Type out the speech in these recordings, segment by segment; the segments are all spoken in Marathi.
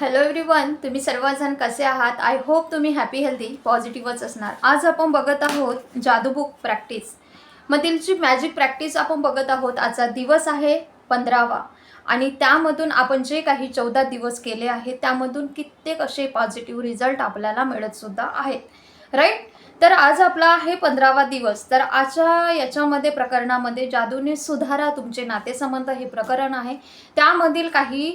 हॅलो एव्हरीवन तुम्ही सर्वजण कसे आहात? आय होप तुम्ही हॅपी हेल्दी पॉझिटिव्हच असणार. आज आपण बघत आहोत जादूबुक प्रॅक्टिस मधील जी मॅजिक प्रॅक्टिस आपण बघत आहोत आजचा दिवस आहे पंधरावा. आणि त्यामधून आपण जे काही चौदा दिवस केले आहेत त्यामधून कित्येक असे पॉझिटिव्ह रिझल्ट आपल्याला मिळतसुद्धा आहेत. राईट तर आज आपला आहे पंधरावा दिवस. तर आजच्या याच्यामध्ये प्रकरणामध्ये जादूने सुधारा तुमचे नातेसंबंध हे प्रकरण आहे. त्यामधील काही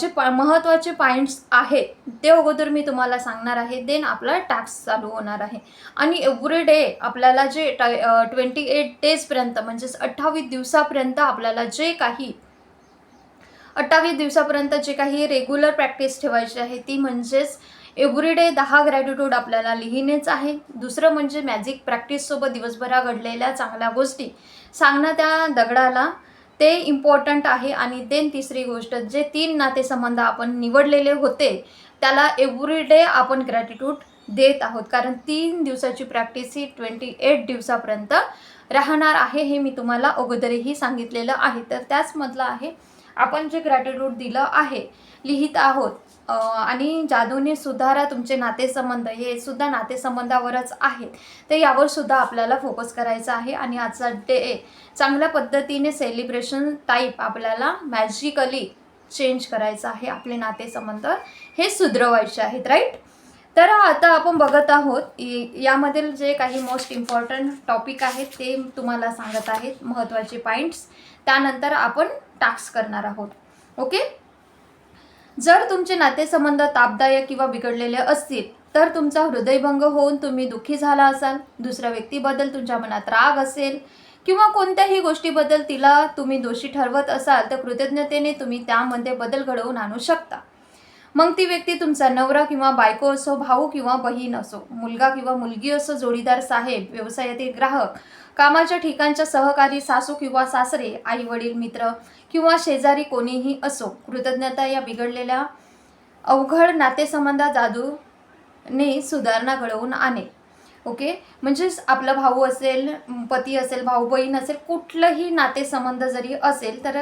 जे प महत्त्वाचे पॉईंट्स आहेत ते अगोदर मी तुम्हाला सांगणार आहे. देन आपला टॅक्स चालू होणार आहे. आणि एव्हरी डे आपल्याला जे ट्वेंटी एट डेजपर्यंत म्हणजेच अठ्ठावीस दिवसापर्यंत आपल्याला जे काही अठ्ठावीस दिवसापर्यंत जे काही रेग्युलर प्रॅक्टिस ठेवायची आहे ती म्हणजेच एव्हरीडे दहा ग्रॅटिट्यूड आपल्याला लिहिणेच आहे. दुसरं म्हणजे मॅजिक प्रॅक्टिससोबत दिवसभरा घडलेल्या चांगल्या गोष्टी. सांगणं त्या दगडाला ते इम्पॉर्टंट आहे आणि देन तिसरी गोष्ट जे तीन नातेसंबंध आपण निवडलेले होते त्याला एव्हरीडे आपण ग्रॅटिट्यूड देत आहोत. कारण तीन दिवसाची प्रॅक्टिस ही ट्वेंटी एट दिवसापर्यंत राहणार आहे हे मी तुम्हाला अगोदरही सांगितलेलं आहे. तर त्याचमधलं आहे आपण जे ग्रॅटिट्यूड दिलं आहे लिहित आहोत आणि जादूने सुधारा तुमचे नातेसंबंध हे सुद्धा नातेसंबंधावरच आहेत. तर यावर सुद्धा आपल्याला फोकस करायचा आहे आणि आजचा डे चांगल्या पद्धतीने सेलिब्रेशन टाईप आपल्याला मॅजिकली चेंज करायचं आहे आपले नातेसंबंध. हे सुधरवायचे आहेत राईट तर आता आपण बघत आहोत इ- यामधील जे काही मोस्ट इम्पॉर्टंट टॉपिक आहेत ते तुम्हाला सांगत आहेत महत्त्वाचे पॉईंट्स त्यानंतर आपण टास्क करणार आहोत. ओके जर तुमचे नातेसंबंध तापदायक किंवा बिघडलेले असतील तर तुमचा हृदयभंग होऊन तुम्ही दुःखी झाला असाल दुसऱ्या व्यक्तीबद्दल तुमच्या मनात राग असेल किंवा कोणत्याही गोष्टीबद्दल तिला तुम्ही दोषी ठरवत असाल तर कृतज्ञतेने तुम्ही त्यामध्ये बदल घडवून आणू शकता. मग ती व्यक्ती तुमचा नवरा किंवा बायको असो भाऊ किंवा बहीण असो मुलगा किंवा मुलगी असो जोडीदार साहेब व्यवसायातील ग्राहक कामाच्या ठिकाणच्या सहकारी सासू किंवा सासरे आई वडील मित्र किंवा शेजारी कोणीही असो कृतज्ञता या बिघडलेल्या अवघड नातेसंबंधात जादूने सुधारणा घडवून आणे. ओके? म्हणजेच आपला भाऊ असेल पती असेल भाऊ बहीण असेल कुठलंही नातेसंबंध जरी असेल तर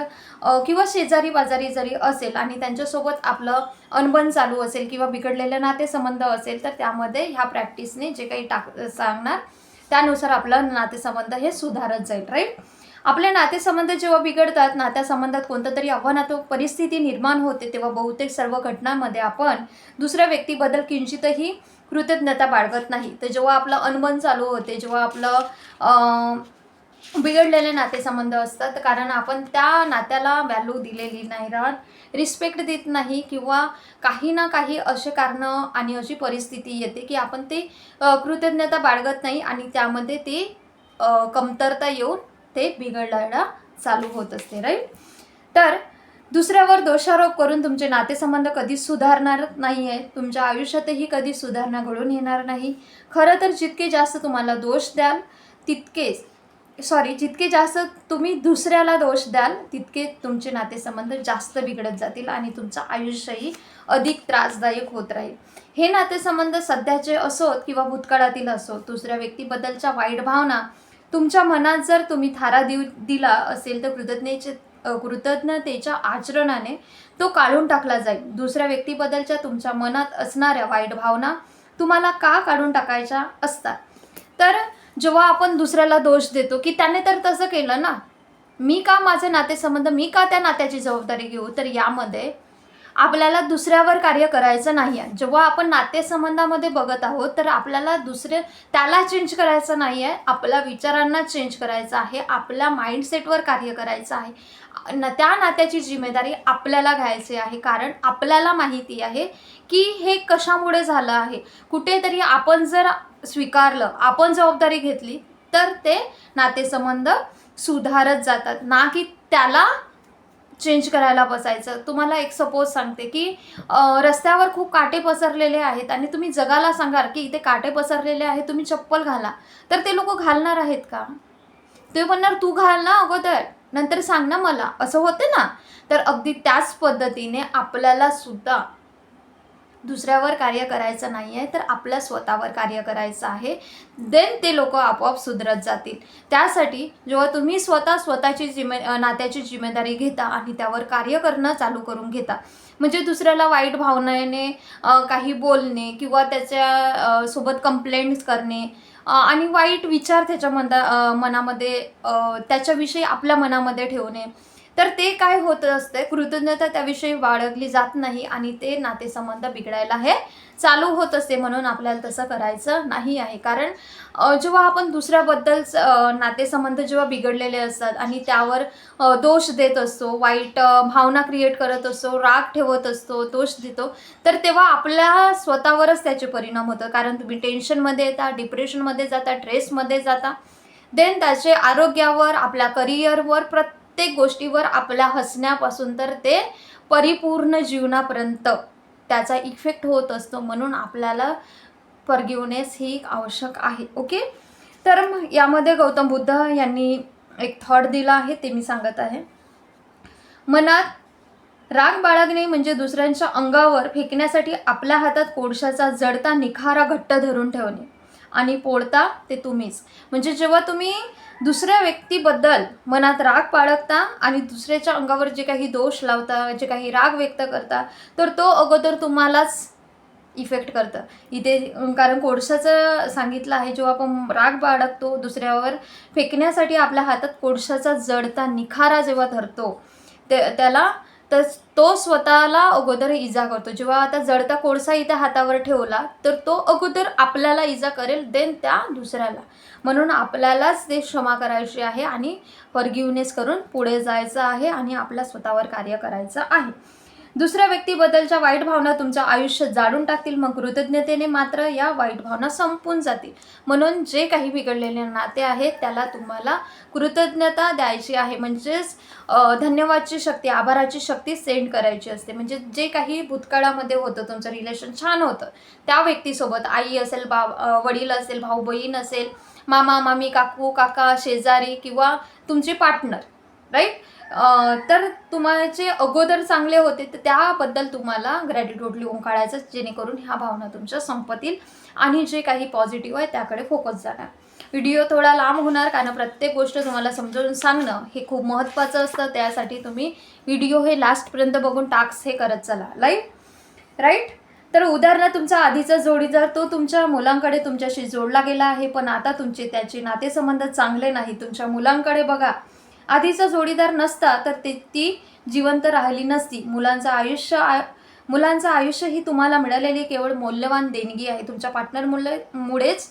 किंवा शेजारी बाजारी जरी असेल आणि त्यांच्यासोबत आपलं अनबन चालू असेल किंवा बिघडलेलं नातेसंबंध असेल तर त्यामध्ये ह्या प्रॅक्टिसने जे काही टाक सांगणार त्यानुसार आपलं नातेसंबंध हे सुधारत जाईल राईट? आपले नातेसंबंध जेव्हा बिघडतात नात्यासंबंधात कोणतं तरी आव्हानात्मक परिस्थिती निर्माण होते तेव्हा बहुतेक सर्व घटनांमध्ये आपण दुसऱ्या व्यक्तीबद्दल किंचितही कृतज्ञता बाळगत नाही. तर जेव्हा आपलं अनबन चालू होते जेव्हा आपलं बिघडलेले नातेसंबंध असतात कारण आपण त्या नात्याला व्हॅल्यू दिलेली नाही राहत रिस्पेक्ट देत नाही किंवा काही ना काही असे कारणं आणि अशी परिस्थिती येते की आपण ते कृतज्ञता बाळगत नाही आणि त्यामध्ये ते कमतरता येऊन ते बिघडलायला चालू होत असते राईट तर दुसऱ्यावर दोषारोप करून तुमचे नातेसंबंध कधीच सुधारणार नाही आहे तुमच्या आयुष्यातही कधी सुधारणा घडून येणार नाही. खरं तर जितके जास्त तुम्हाला दोष द्याल तितकेच सॉरी जितके जास्त तुम्ही दुसऱ्याला दोष द्याल तितके तुमचे नातेसंबंध जास्त बिघडत जातील आणि तुमचं आयुष्यही अधिक त्रासदायक होत राहील. हे नातेसंबंध सध्याचे असोत किंवा भूतकाळातील असोत दुसऱ्या व्यक्तीबद्दलच्या वाईट भावना तुमच्या मनात जर तुम्ही थारा देऊ दिला असेल तर कृतज्ञतेचे कृतज्ञतेच्या आचरणाने तो काढून टाकला जाईल. दुसऱ्या व्यक्तीबद्दलच्या तुमच्या मनात असणाऱ्या वाईट भावना तुम्हाला का काढून टाकायच्या असतात? तर जेव्हा आपण दुसऱ्याला दोष देतो की त्याने तर तसं केलं ना मी का माझे नातेसंबंध मी का त्या नात्याची जबाबदारी घेऊ? तर यामध्ये आपल्याला दुसऱ्यावर कार्य करायचं नाही आहे. जेव्हा आपण नातेसंबंधामध्ये बघत आहोत तर आपल्याला दुसरे त्याला चेंज करायचं नाही आहे. आपल्या विचारांना चेंज करायचं आहे. आपल्या माइंडसेटवर कार्य करायचं आहे. न त्या नात्याची जिम्मेदारी आपल्याला घ्यायची आहे. कारण आपल्याला माहिती आहे की हे कशामुळे झालं आहे. कुठेतरी आपण जर स्वीकारलं आपण जबाबदारी घेतली तर ते नातेसंबंध सुधारत जातात. ना की त्याला चेंज करायला बसायचं. तुम्हाला एक सपोज सांगते की रस्त्यावर खूप काटे पसरलेले आहेत आणि तुम्ही जगाला सांगाल की इथे काटे पसरलेले आहेत तुम्ही चप्पल घाला. तर ते लोक घालणार आहेत का? ते म्हणणार तू घाल ना अगोदर. नंतर सांग ना मला. असं होते ना? तर अगदी त्याच पद्धतीने आपल्याला सुद्धा दुसऱ्यावर कार्य करायचं नाही आहे तर आपल्या स्वतःवर कार्य करायचं आहे. देन ते लोक आपोआप सुधरत जातील. त्यासाठी जेव्हा तुम्ही स्वतः स्वतःची जिमे नात्याची जिम्मेदारी घेता आणि त्यावर कार्य करणं चालू करून घेता. म्हणजे दुसऱ्याला वाईट भावनेने काही बोलणे किंवा त्याच्या सोबत कंप्लेंट्स करणे आणि वाईट विचार त्याच्या मना मनामध्ये त्याच्याविषयी आपल्या मनामध्ये ठेवणे तर ते काय होत असते कृतज्ञता त्याविषयी बाळगली जात नाही आणि ते नातेसंबंध बिघडायला हे चालू होत असते म्हणून आपल्याला तसं करायचं नाही आहे. कारण जेव्हा आपण दुसऱ्याबद्दलच नातेसंबंध जेव्हा बिघडलेले असतात आणि त्यावर दोष देत असतो वाईट भावना क्रिएट करत असतो राग ठेवत असतो दोष देतो तर तेव्हा आपल्या स्वतःवरच त्याचे परिणाम होतं कारण तुम्ही टेन्शनमध्ये येता डिप्रेशनमध्ये जाता स्ट्रेसमध्ये जाता. देन त्याचे आरोग्यावर आपल्या करिअरवर प्रत्येक प्रत्येक गोष्टीवर आपल्या हसण्यापासून तर ते परिपूर्ण जीवनापर्यंत त्याचा इफेक्ट होत असतो म्हणून आपल्याला फॉरगिवनेस ही एक आवश्यक आहे. ओके तर यामध्ये गौतम बुद्ध यांनी एक थॉट दिला आहे ते मी सांगत आहे. मनात राग बाळगणे म्हणजे दुसऱ्यांच्या अंगावर फेकण्यासाठी आपल्या हातात कोळशाचा जडता निखारा घट्ट धरून ठेवणे. आणि पोळता ते तुम्हीच. म्हणजे जेव्हा तुम्ही दुसऱ्या व्यक्तीबद्दल मनात राग बाळगता आणि दुसऱ्याच्या अंगावर जे काही दोष लावता जे काही राग व्यक्त करता तर तो अगोदर तुम्हालाच इफेक्ट करतं. इथे कारण कोळशाचं सांगितलं आहे जेव्हा आपण राग बाळगतो दुसऱ्यावर फेकण्यासाठी आपल्या हातात कोळशाचा जडता निखारा जेव्हा धरतो ते त्याला तर तो स्वतःला अगोदर इजा करतो. जेव्हा आता जडता कोळसा इथे हातावर ठेवला तर तो अगोदर आपल्याला इजा करेल देन त्या दुसऱ्याला. म्हणून आपल्यालाच ते क्षमा करायची आहे आणि फॉरगिवनेस करून पुढे जायचं आहे आणि आपल्या स्वतःवर कार्य करायचं आहे. दुसऱ्या व्यक्तीबद्दलच्या वाईट भावना तुमचं आयुष्य जाळून टाकतील. मग कृतज्ञतेने मात्र या वाईट भावना संपून जातील. म्हणून जे काही बिघडलेले नाते आहेत त्याला तुम्हाला कृतज्ञता द्यायची आहे. म्हणजेच धन्यवादची शक्ती आभाराची शक्ती सेंड करायची असते. म्हणजे जे काही भूतकाळामध्ये होतं तुमचं रिलेशन छान होतं त्या व्यक्तीसोबत आई असेल बा वडील असेल भाऊ बहीण असेल मामा मामी काकू काका शेजारी किंवा तुमचे पार्टनर राईट? तर तुम्हाचे अगोदर चांगले होते तर त्याबद्दल तुम्हाला ग्रॅटिट्यूड लिहून काढायचं जेणेकरून ह्या भावना तुमच्या संपतील आणि जे काही पॉझिटिव्ह आहे त्याकडे फोकस जाणार. व्हिडिओ थोडा लांब होणार कारण प्रत्येक गोष्ट तुम्हाला समजावून सांगणं हे खूप महत्त्वाचं असतं. त्यासाठी तुम्ही व्हिडिओ हे लास्टपर्यंत बघून टाक्स हे करत चला. लाइट राईट तर उदाहरणार्थ तुमचा आधीचा जोडीदार तो तुमच्या मुलांकडे तुमच्याशी जोडला गेला आहे पण आता तुमचे त्याचे नातेसंबंध चांगले नाही तुमच्या मुलांकडे बघा. आधीचा जोडीदार नसता तर ते ती जिवंत राहिली नसती. मुलांचं आयुष्य आ- मुलांचं आयुष्य ही तुम्हाला मिळालेली केवळ मौल्यवान देणगी आहे. तुमच्या पार्टनर मुले मुळेच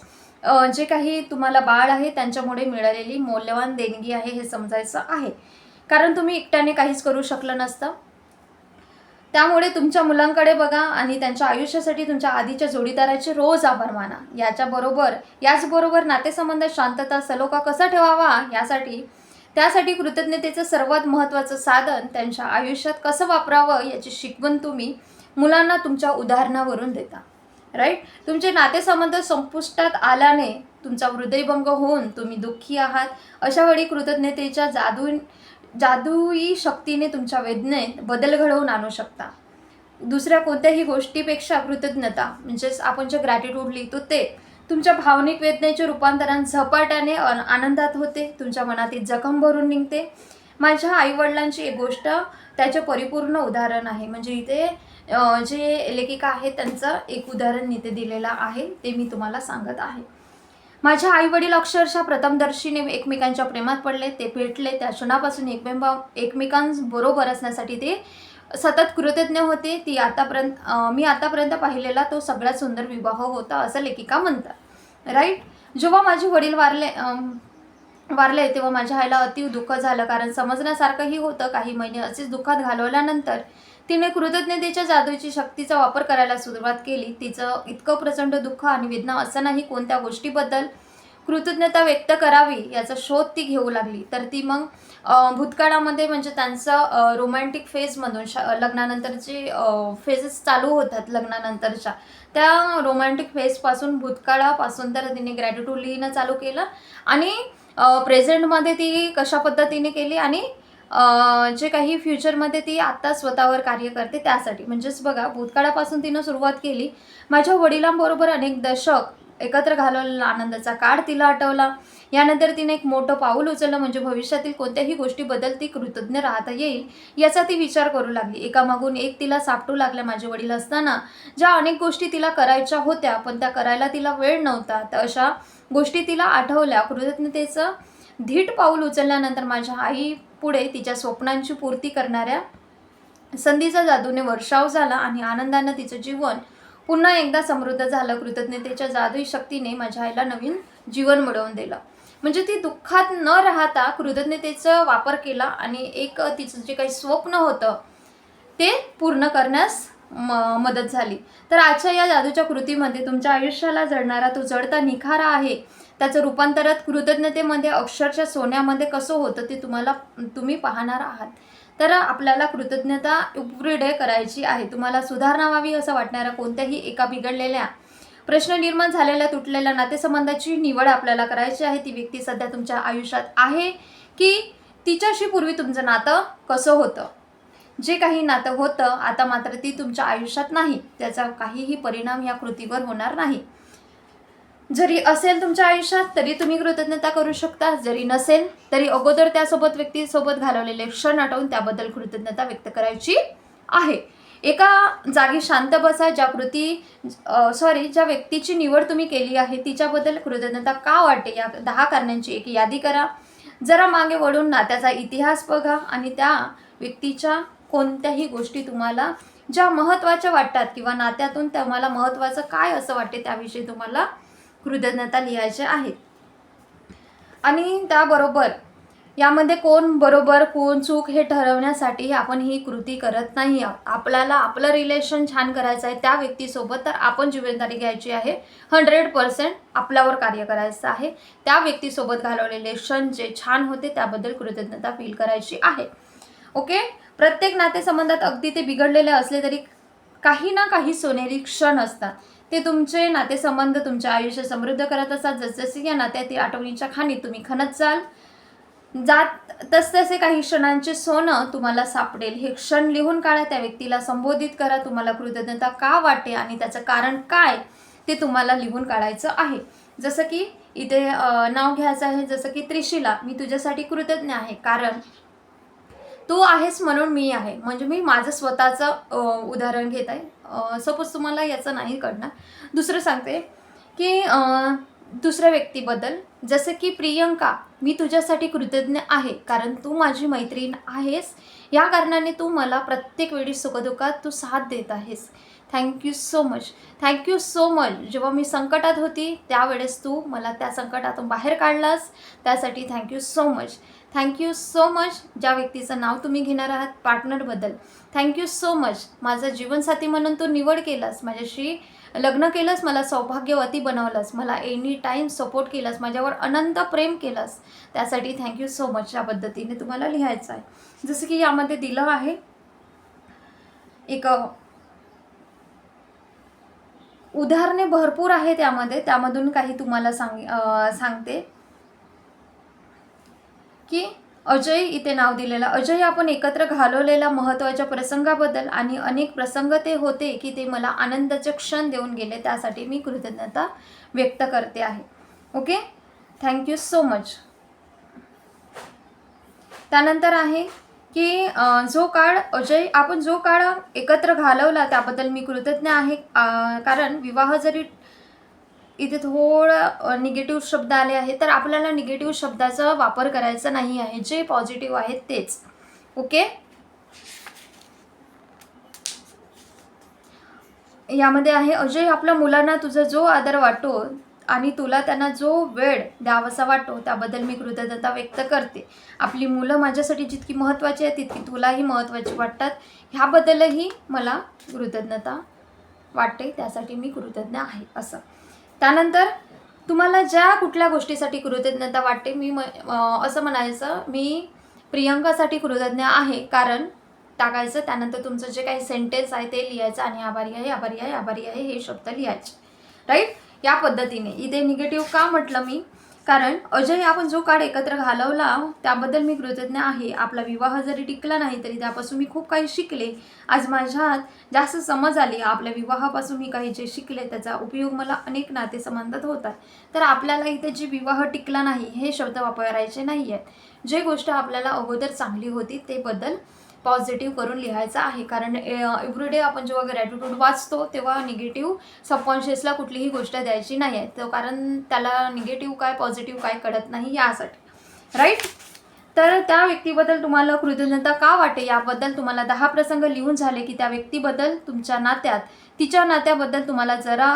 जे काही तुम्हाला बाळ आहे त्यांच्यामुळे मिळालेली मौल्यवान देणगी आहे हे समजायचं आहे. कारण तुम्ही एकट्याने काहीच करू शकलं नसतं. त्यामुळे तुमच्या मुलांकडे बघा आणि त्यांच्या आयुष्यासाठी तुमच्या आधीच्या जोडीदाराचे रोज आभार माना. याच्याबरोबर याचबरोबर नातेसंबंधात शांतता सलोखा कसा ठेवावा यासाठी त्यासाठी कृतज्ञतेचं सर्वात महत्त्वाचं साधन त्यांच्या आयुष्यात कसं वापरावं याची शिकवण तुम्ही मुलांना तुमच्या उदाहरणावरून देता. राईट तुमचे नातेसंबंध संपुष्टात आल्याने तुमचा हृदयभंग होऊन तुम्ही दुःखी आहात. अशा वेळी कृतज्ञतेच्या जादू जादुई शक्तीने तुमच्या वेदनेत बदल घडवून आणू शकता. दुसऱ्या कोणत्याही गोष्टीपेक्षा कृतज्ञता म्हणजेच आपण जे ग्रॅटिट्यूड लिहितो ते तुमच्या भावनिक वेदनेचे रूपांतरण झपाट्याने आनंदात होते. तुमच्या मनातील जखम भरून निघते. माझ्या आईवडिलांची एक गोष्ट त्याचे परिपूर्ण उदाहरण आहे. म्हणजे इथे जे लेखिका आहेत त्यांचं एक उदाहरण इथे दिलेलं आहे. ते मी तुम्हाला सांगत आहे. माझ्या आईवडील अक्षरशः प्रथमदर्शीने एकमेकांच्या प्रेमात पडले. ते भेटले त्या क्षणापासून एकमेकां एकमेकांबरोबर असण्यासाठी ते सतत कृतज्ञ होते. ती आतापर्यंत मी आतापर्यंत पाहिलेला तो सगळ्यात सुंदर विवाह होता असं लेखिका म्हणतात. राईट जेव्हा माझे वडील वारले वारले तेव्हा माझ्या आईला अति दुःख झालं. कारण समजण्यासारखंही होतं काही महिने असेच दुःखात घालवल्यानंतर तिने कृतज्ञतेच्या जादूची शक्तीचा वापर करायला सुरुवात केली. तिचं इतकं प्रचंड दुःख आणि वेदना असतानाही कोणत्या गोष्टीबद्दल कृतज्ञता व्यक्त करावी याचा शोध ती घेऊ लागली. तर ती मग भूतकाळामध्ये म्हणजे त्यांचं रोमॅन्टिक फेजमधून श लग्नानंतरचे फेजेस चालू होतात लग्नानंतरच्या. त्या रोमॅन्टिक फेजपासून भूतकाळापासून तर तिने ग्रॅटिट्यूड लिहिणं चालू केलं आणि प्रेझेंटमध्ये ती कशा पद्धतीने केली आणि जे काही फ्युचरमध्ये ती आत्ता स्वतःवर कार्य करते त्यासाठी. म्हणजेच बघा भूतकाळापासून तिनं सुरुवात केली. माझ्या वडिलांबरोबर अनेक दशक एकत्र घालवलेला आनंदाचा काळ तिला आठवला. यानंतर तिने एक मोठं पाऊल उचललं म्हणजे भविष्यातील कोणत्याही गोष्टीबद्दल ती कृतज्ञ राहता येईल याचा ती विचार करू लागली. एकामागून एक तिला सापटू लागल्या माझे वडील असताना ज्या अनेक गोष्टी तिला करायच्या होत्या पण त्या करायला तिला वेळ नव्हता. तर अशा गोष्टी तिला आठवल्या. कृतज्ञतेचं धीट पाऊल उचलल्यानंतर माझ्या आई पुढे तिच्या स्वप्नांची पूर्ती करणाऱ्या संधीचा जादूने वर्षाव झाला आणि आनंदानं तिचं जीवन पुन्हा एकदा समृद्ध झालं कृतज्ञतेच्या जादुई शक्तीने माझ्या आईला नवीन जीवन मिळवून दिलं. म्हणजे ती दुःखात न राहता कृतज्ञतेचा वापर केला आणि एक तिचं जे काही स्वप्न होतं ते पूर्ण करण्यास म मदत झाली. तर आजच्या या जादूच्या कृतीमध्ये तुमच्या आयुष्याला जडणारा तो जडता निखारा आहे. त्याचं रूपांतरात कृतज्ञतेमध्ये अक्षरशः सोन्यामध्ये कसं होतं ते तुम्हाला तुम्ही पाहणार आहात. तर आपल्याला कृतज्ञता एव्हरीडे करायची आहे. तुम्हाला सुधारणा व्हावी असं वाटणाऱ्या कोणत्याही एका बिघडलेल्या प्रश्न निर्माण झालेल्या तुटलेल्या नातेसंबंधाची निवड आपल्याला करायची आहे. ती व्यक्ती सध्या तुमच्या आयुष्यात आहे की तिच्याशी पूर्वी तुमचं नातं कसं होतं? जे काही नातं होतं आता मात्र ती तुमच्या आयुष्यात नाही. त्याचा काहीही परिणाम या कृतीवर होणार नाही. जरी असेल तुमच्या आयुष्यात तरी तुम्ही कृतज्ञता करू शकता. जरी नसेल तरी अगोदर त्यासोबत व्यक्तीसोबत घालवलेले क्षण आठवून त्याबद्दल कृतज्ञता व्यक्त करायची आहे. एका जागी शांत बसा ज्या कृती सॉरी ज्या व्यक्तीची निवड तुम्ही केली आहे तिच्याबद्दल कृतज्ञता का वाटते या दहा कारणांची एक यादी करा. जरा मागे वळून नात्याचा इतिहास बघा आणि त्या व्यक्तीच्या कोणत्याही गोष्टी तुम्हाला ज्या महत्त्वाच्या वाटतात किंवा नात्यातून तुम्हाला महत्त्वाचं काय असं वाटते त्याविषयी तुम्हाला कृतज्ञता लिहायचे आहे आणि त्याबरोबर यामध्ये कोण बरोबर कोण चूक हे ठरवण्यासाठी आपण ही कृती करत नाही आहोत. आपल्याला आपलं रिलेशन छान करायचं आहे त्या व्यक्तीसोबत तर आपण जिम्मेदारी घ्यायची आहे. हंड्रेड पर्सेंट आपल्यावर कार्य करायचं आहे. त्या व्यक्तीसोबत घालवलेले क्षण जे छान होते त्याबद्दल कृतज्ञता फील करायची आहे. ओके प्रत्येक नातेसंबंधात अगदी ते बिघडलेले असले तरी काही ना काही सोनेरी क्षण असतात. ते तुमचे नातेसंबंध तुमचे आयुष्य समृद्ध करत असतात. जसजसे या नात्यातील आठवणींच्या खाणीत तुम्ही खणत जाल जात तसतसे काही क्षणांचे सोनं तुम्हाला सापडेल. हे क्षण लिहून काढा त्या व्यक्तीला संबोधित करा. तुम्हाला कृतज्ञता का वाटते आणि त्याचं कारण काय ते तुम्हाला लिहून काढायचं आहे. जसं की इथे नाव घ्यायचं आहे. जसं की त्रिशिला मी तुझ्यासाठी कृतज्ञ आहे कारण तू आहेस म्हणून मी आहे. म्हणजे मी माझं स्वतःचं उदाहरण घेत आहे. सपोज तुम्हाला याचं नाही कळणार. दुसरं सांगते की दुसऱ्या व्यक्तीबद्दल जसं की प्रियंका मी तुझ्यासाठी कृतज्ञ आहे कारण तू माझी मैत्रीण आहेस. या कारणाने तू मला प्रत्येक वेळी सुखदुःखात तू साथ देत आहेस. Thank you so much thank you so much जेव्हा मी संकटात होती त्यावेळेस तू मला त्या संकटातून बाहेर काढलास. त्यासाठी thank you so much thank you so much ज्या व्यक्तीचं नाव तुम्ही घेणार आहात पार्टनरबद्दल थँक्यू सो मच माझा जीवनसाथी म्हणून तू निवड केलास. माझ्याशी लग्न केलंस मला सौभाग्यवती बनवलंस. मला एनी टाईम सपोर्ट केलास. माझ्यावर अनंत प्रेम केलंस. त्यासाठी थँक्यू सो मच या पद्धतीने तुम्हाला लिहायचं आहे. जसं की यामध्ये दिलं आहे एक उदाहरणे भरपूर आहे त्यामध्ये त्यामधून काही तुम्हाला सांग सांगते. की अजय इथे नाव दिलेलं. अजय आपण एकत्र घालवलेल्या महत्त्वाच्या प्रसंगाबद्दल आणि अनेक प्रसंग ते होते की ते मला आनंदाचे क्षण देऊन गेले त्यासाठी मी कृतज्ञता व्यक्त करते आहे. ओके? थँक्यू सो मच त्यानंतर आहे की जो काळ अजय आपण जो काळ एकत्र घालवला त्याबद्दल मी कृतज्ञ आहे. कारण विवाह जरी इथे थोडं निगेटिव्ह शब्द आले आहेत तर आपल्याला निगेटिव्ह शब्दाचा वापर करायचा नाही आहे. जे पॉझिटिव्ह आहेत तेच. ओके? यामध्ये आहे अजय आपल्या मुलांना तुझा जो आदर वाटतो आणि तुला त्यांना जो वेळ द्यावासा वाटतो त्याबद्दल मी कृतज्ञता व्यक्त करते. आपली मुलं माझ्यासाठी जितकी महत्त्वाची आहे तितकी तुलाही महत्त्वाची वाटतात. ह्याबद्दलही मला कृतज्ञता वाटते त्यासाठी मी कृतज्ञ आहे असं. त्यानंतर तुम्हाला ज्या कुठल्या गोष्टीसाठी कृतज्ञता वाटते मी म असं म्हणायचं मी प्रियंकासाठी कृतज्ञ आहे कारण टाकायचं त्यानंतर तुमचं जे काही सेंटेन्स आहे ते लिहायचं आणि आभारी आहे आभारी आहे आभारी आहे हे शब्द लिहायचे. राईट या पद्धतीने. इथे निगेटिव्ह का म्हटलं मी? कारण अजय आपण जो काळ एकत्र घालवला त्याबद्दल मी कृतज्ञ आहे. आपला विवाह जरी टिकला नाही तरी त्यापासून मी खूप काही शिकले. आज माझ्यात जास्त समज आली. आपल्या विवाहापासून मी काही जे शिकले त्याचा उपयोग मला अनेक नातेसंबंधात होतात. तर आपल्याला इथे जे विवाह टिकला नाही हे शब्द वापरायचे नाही आहेत जे गोष्ट आपल्याला अगोदर चांगली होती ते बदल पॉझिटिव्ह करून लिहायचं आहे. कारण एव्हरीडे आपण जेव्हा ग्रॅटिट्यूड वाचतो तेव्हा निगेटिव्ह सबकॉन्शियसला कुठलीही गोष्ट द्यायची नाही आहे तर कारण त्याला निगेटिव्ह काय पॉझिटिव्ह काय कळत नाही यासाठी. राईट तर त्या व्यक्तीबद्दल तुम्हाला कृतज्ञता का वाटे? याबद्दल तुम्हाला दहा प्रसंग लिहून झाले की त्या व्यक्तीबद्दल तुमच्या नात्यात तिच्या नात्याबद्दल तुम्हाला जरा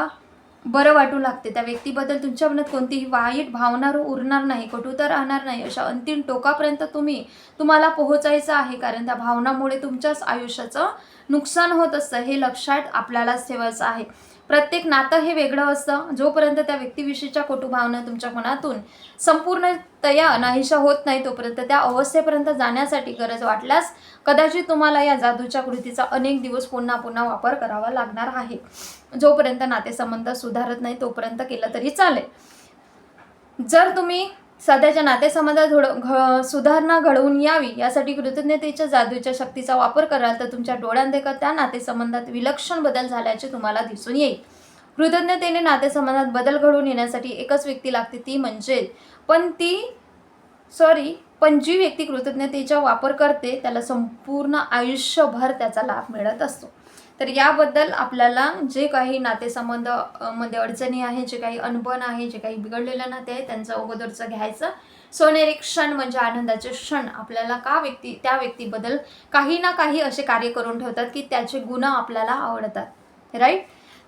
बरं वाटू लागते. त्या व्यक्तीबद्दल तुमच्या मनात कोणतीही वाईट भावना उरणार नाही कटुता राहणार नाही. अशा अंतिम टोकापर्यंत तुम्ही तुम्हाला पोहोचायचं आहे. कारण त्या भावनामुळे तुमच्याच आयुष्याचं नुकसान होत असतं. हे लक्षात आपल्यालाच ठेवायचं आहे. प्रत्येक नातं हे वेगळं असतं. जोपर्यंत त्या व्यक्तीविषयीच्या कुटुंबावनं तुमच्या मनातून संपूर्णतया नाहीशा होत नाही तोपर्यंत त्या अवस्थेपर्यंत जाण्यासाठी गरज वाटल्यास कदाचित तुम्हाला या जादूच्या कृतीचा अनेक दिवस पुन्हा पुन्हा वापर करावा लागणार आहे. जोपर्यंत नातेसंबंध सुधारत नाही तोपर्यंत केलं तरी चालेल. जर तुम्ही सध्याच्या नातेसंबंधात घड घ सुधारणा घडवून यावी यासाठी कृतज्ञतेच्या जादूच्या शक्तीचा वापर कराल तर तुमच्या डोळ्यांदेखत त्या नातेसंबंधात विलक्षण बदल झाल्याचे तुम्हाला दिसून येईल. कृतज्ञतेने नातेसंबंधात बदल घडवून येण्यासाठी एकच व्यक्ती लागते ती म्हणजे पण ती सॉरी पण जी व्यक्ती कृतज्ञतेचा वापर करते त्याला संपूर्ण आयुष्यभर त्याचा लाभ मिळत असतो. तर याबद्दल आपल्याला जे काही नातेसंबंधमध्ये अडचणी आहे जे काही अनबन आहे जे काही बिघडलेलं नाते आहे त्यांचं अगोदरचं घ्यायचं. सोनेरी क्षण म्हणजे आनंदाचे क्षण. आपल्याला का व्यक्ती त्या व्यक्तीबद्दल काही ना काही असे कार्य करून ठेवतात की त्याचे गुण आपल्याला आवडतात. राईट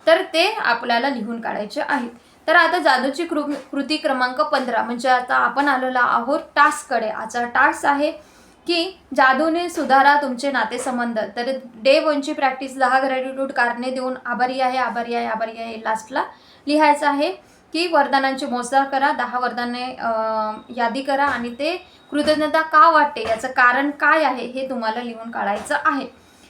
तर ते आपल्याला लिहून काढायचे आहेत. तर आता जादूची कृ कृती क्रमांक पंधरा. म्हणजे आता आपण आलेलो आहोत टास्ककडे. आजचा टास्क आहे की जादूने सुधारा तुमचे नातेसंबंध. तर डे वनची प्रॅक्टिस दहा ग्रॅटिट्यूड कारणे देऊन आभारी आहे आभारी आहे आभारी आहे लास्टला लिहायचं आहे की वरदानांची मोजदार करा दहा वरदाने यादी करा आणि ते कृतज्ञता का वाटते याचं कारण काय आहे हे तुम्हाला लिहून काढायचं आहे.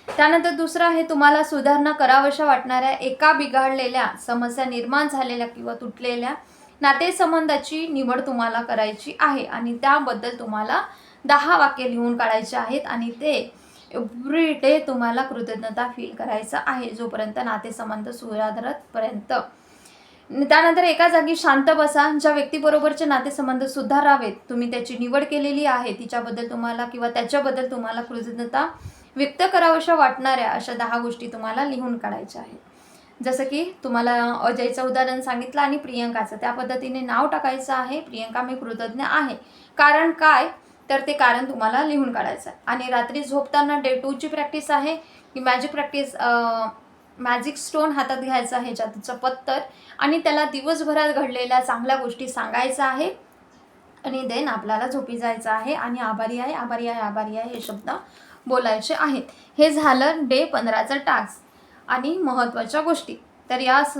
त्यानंतर दुसरं आहे तुम्हाला सुधारणा करावशा वाटणाऱ्या एका बिघडलेल्या समस्या निर्माण झालेल्या किंवा तुटलेल्या नातेसंबंधाची निवड तुम्हाला करायची आहे आणि त्याबद्दल तुम्हाला दहा वाक्य लिहून काढायचे आहेत आणि ते एव्हरी डे तुम्हाला कृतज्ञता फील करायचं आहे जोपर्यंत नातेसंबंध सुधारतपर्यंत त्यानंतर एका जागी शांत बसा. ज्या व्यक्तीबरोबरचे नातेसंबंध सुधारावेत तुम्ही त्याची निवड केलेली आहे तिच्याबद्दल तुम्हाला किंवा त्याच्याबद्दल तुम्हाला कृतज्ञता व्यक्त करावशा वाटणाऱ्या अशा दहा गोष्टी तुम्हाला लिहून काढायच्या आहेत. जसं की तुम्हाला अजयचं उदाहरण सांगितलं आणि प्रियंकाचं. त्या पद्धतीने नाव टाकायचं आहे. प्रियंका मी कृतज्ञ आहे. कारण काय? तर ते कारण तुम्हाला लिहून काढायचं आहे. आणि रात्री झोपताना डे टूची प्रॅक्टिस आहे. की मॅजिक प्रॅक्टिस मॅजिक स्टोन हातात घ्यायचा आहे जादूचं पत्तर आणि त्याला दिवसभरात घडलेल्या चांगल्या गोष्टी सांगायचं आहे. आणि देन आपल्याला झोपी जायचं आहे. आणि आभारी आहे आभारी आहे आभारी आहे हे शब्द बोलायचे आहेत. हे झालं डे पंधराचं टास्क आणि महत्त्वाच्या गोष्टी. तर या स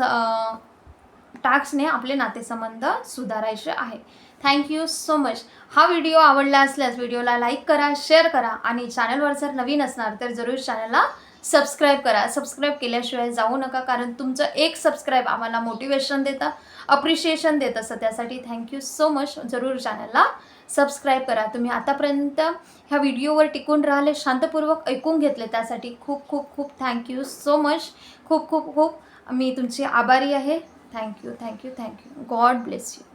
टास्कने आपले नातेसंबंध सुधारायचे आहे. थँक्यू सो मच हा व्हिडिओ आवडला असल्यास व्हिडिओला लाईक करा शेअर करा आणि चॅनलवर जर नवीन असणार तर जरूर चॅनलला सबस्क्राईब करा. सबस्क्राईब केल्याशिवाय जाऊ नका कारण तुमचं एक सबस्क्राईब आम्हाला मोटिवेशन देतं अप्रिशिएशन देत. असतं त्यासाठी थँक्यू सो मच जरूर चॅनलला सबस्क्राईब करा. तुम्ही आतापर्यंत ह्या व्हिडिओवर टिकून राहिले शांतपूर्वक ऐकून घेतले त्यासाठी खूप खूप खूप थँक्यू सो मच खूप खूप खूप मी तुमची आभारी आहे. thank you thank you thank you. God bless you.